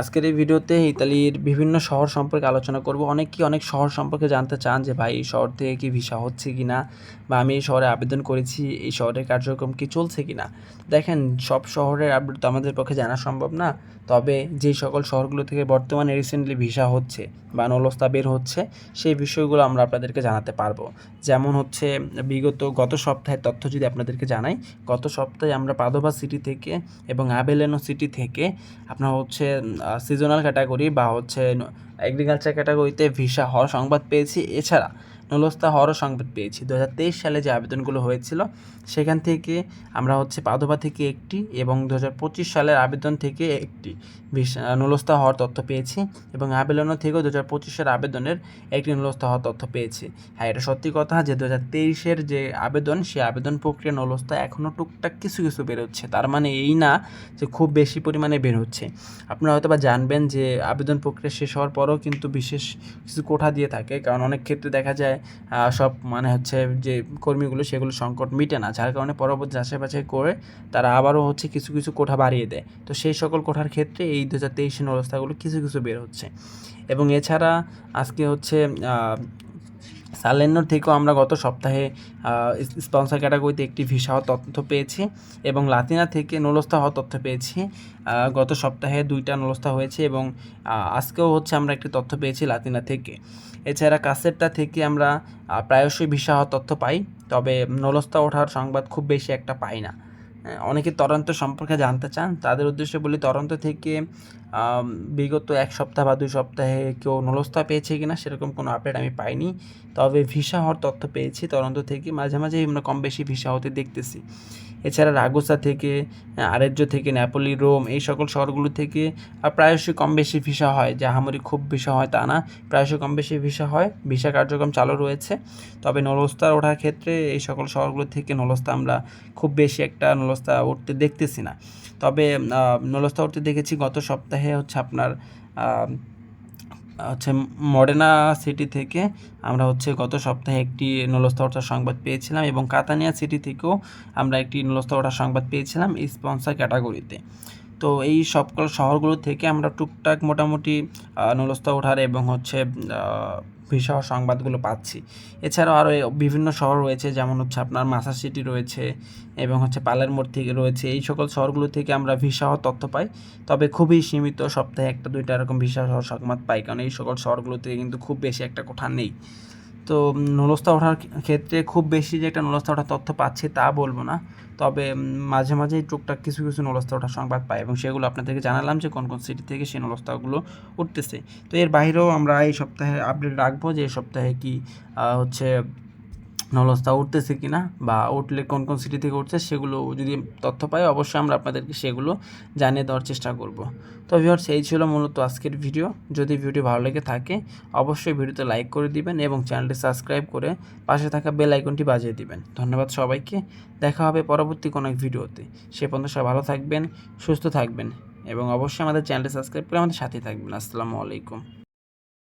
আজকের এই ভিডিওতে ইতালির বিভিন্ন শহর সম্পর্কে আলোচনা করব। অনেকেই অনেক শহর সম্পর্কে জানতে চান যে, ভাই, এই শহর থেকে কি ভিসা হচ্ছে কি না বা আমি এই শহরে আবেদন করেছি, এই শহরের কার্যক্রম কি চলছে কি না দেখেন, সব শহরের আপডেট তো আমাদের পক্ষে জানা সম্ভব না। তবে যেই সকল শহরগুলো থেকে বর্তমানে রিসেন্টলি ভিসা হচ্ছে বা নলস্তা বের হচ্ছে, সেই বিষয়গুলো আমরা আপনাদেরকে জানাতে পারব। যেমন হচ্ছে, বিগত গত সপ্তাহের তথ্য যদি আপনাদেরকে জানাই, গত সপ্তাহে আমরা পাদোভা সিটি থেকে এবং আবেলেনো সিটি থেকে আপনার হচ্ছে সিজনাল ক্যাটাগরি বা হচ্ছে এগ্রিকালচার ক্যাটাগরিতে ভিসা হওয়ার সংবাদ পেয়েছি। এছাড়া নলস্তা হওয়ারও সংবাদ পেয়েছি। দু হাজার তেইশ সালে যে আবেদনগুলো হয়েছিল, সেখান থেকে আমরা হচ্ছে পাদোভা থেকে একটি এবং দু হাজার পঁচিশ সালের আবেদন থেকে একটি নলস্তা হওয়ার তথ্য পেয়েছি এবং আবেদনও থেকেও দু হাজার পঁচিশের আবেদনের একটি নলস্তা হওয়ার তথ্য পেয়েছি। হ্যাঁ এটা সত্যি কথা যে দু হাজার তেইশের যে আবেদন, সেই আবেদন প্রক্রিয়া নলস্তা এখনও টুকটাক কিছু কিছু বেরোচ্ছে। তার মানে এই না যে খুব বেশি পরিমাণে বের হচ্ছে আপনারা হয়তো বা জানবেন যে আবেদন প্রক্রিয়া শেষ হওয়ার পরেও কিন্তু বিশেষ কিছু কোঠা দিয়ে থাকে, কারণ অনেক ক্ষেত্রে দেখা যায় সব মানে হচ্ছে যে কর্মীগুলো সেগুলো সংকট মিটে না, যার কারণে পরবর্তী বাছাই করে তারা আবারও হচ্ছে কিছু কিছু কোঠা বাড়িয়ে দেয়। তো সেই সকল কোঠার ক্ষেত্রে এই দু হাজার তেইশের অবস্থাগুলো কিছু কিছু বের হচ্ছে। এবং এছাড়া আজকে হচ্ছে সালেন্নর থেকেও আমরা গত সপ্তাহে স্পন্সর ক্যাটাগরিতে একটি ভিসা হওয়ার তথ্য পেয়েছি এবং লাতিনা থেকে নলস্থা হওয়ার তথ্য পেয়েছি। গত সপ্তাহে দুইটা নলস্থা হয়েছে এবং আজকেও হচ্ছে আমরা একটি তথ্য পেয়েছি লাতিনা থেকে। এছাড়া কাসেটটা থেকে আমরা প্রায়শই ভিসা হওয়ার তথ্য পাই, তবে নলস্থা ওঠার সংবাদ খুব বেশি একটা পাই না। অনেকে তদন্ত সম্পর্কে জানতে চান। তাদের উদ্দেশ্যে বলি, তদন্ত থেকে বিগত এক সপ্তাহ বা দুই সপ্তাহে কেউ নলস্তা পেয়েছে কিনা সেরকম কোনো আপডেট আমি পাইনি। তবে ভিসা হওয়ার তথ্য পেয়েছি তদন্ত থেকে। মাঝে মাঝে আমরা কম বেশি ভিসা হতে দেখতেছি। এছাড়া রাগোসা থেকে, আরেজ্য থেকে, নেপোলি, রোম এই সকল শহরগুলো থেকে প্রায়শই কম বেশি ভিসা হয়। যে আহামরি খুব ভিসা হয় তা না, প্রায়শই কম বেশি ভিসা হয়। ভিসা কার্যক্রম চালু রয়েছে। তবে নলস্তার ওঠার ক্ষেত্রে এই সকল শহরগুলো থেকে নলস্তা আমরা খুব বেশি একটা নলস্তা উঠতে দেখতেছি না। তবে নলস্থা নলস্তা উঠতে দেখেছি গত সপ্তাহে হচ্ছে আপনার হচ্ছে মডেনা সিটি থেকে আমরা হচ্ছে গত সপ্তাহে একটি নলস্তা ওঠার সংবাদ পেয়েছিলাম এবং কাতানিয়া সিটি থেকেও আমরা একটি নলস্তা ওঠার সংবাদ পেয়েছিলাম স্পন্সার ক্যাটাগরিতে। তো এই সকল শহরগুলো থেকে আমরা টুকটাক মোটামুটি আহ, নলস্তা ওঠার এবং হচ্ছে ভিসা সংবাদগুলো পাচ্ছি। এছাড়াও আরও বিভিন্ন শহর রয়েছে যেমন হচ্ছে আপনার মাসা সিটি রয়েছে এবং হচ্ছে পালেরমোড় থেকে রয়েছে। এই সকল শহরগুলো থেকে আমরা ভিসাহ তথ্য পাই তবে খুবই সীমিত সপ্তাহে একটা দুইটা এরকম ভিসা হওয়ার সংবাদ পাই কারণ এই সকল শহরগুলো থেকে কিন্তু খুব বেশি একটা কোঠা নেই। তো নলস্থা ওঠার ক্ষেত্রে খুব বেশি যে একটা নলস্থা ওঠার তথ্য পাচ্ছি তা বলব না। তবে মাঝে মাঝে টুকটাক কিছু কিছু নলস্থা ওঠার সংবাদ পাই এবং সেগুলো আপনাদেরকে জানালাম যে কোন কোন সিটি থেকে সেই নলস্থাগুলো উঠতেছে। তো এর বাইরেও আমরা এই সপ্তাহে আপডেট রাখব যে এই সপ্তাহে কি হচ্ছে নলস্তা উঠতেছে কি না বা উঠলে কোন কোন সিটি থেকে উঠছে সেগুলো যদি তথ্য পাই, অবশ্যই আমরা আপনাদেরকে সেগুলো জানিয়ে দেওয়ার চেষ্টা করব। তো ভিউয়ার্স এই ছিল মূলত আজকের ভিডিও যদি ভিডিও ভালো লেগে থাকে, অবশ্যই ভিডিওতে লাইক করে দিবেন এবং চ্যানেলটি সাবস্ক্রাইব করে পাশে থাকা বেল আইকনটি বাজিয়ে দিবেন। ধন্যবাদ সবাইকে। দেখা হবে পরবর্তী কোনো এক ভিডিওতে সে পর্যন্ত সবাই ভালো থাকবেন, সুস্থ থাকবেন এবং অবশ্যই আমাদের চ্যানেলটি সাবস্ক্রাইব করে আমাদের সাথে থাকবেন। আসসালামু আলাইকুম।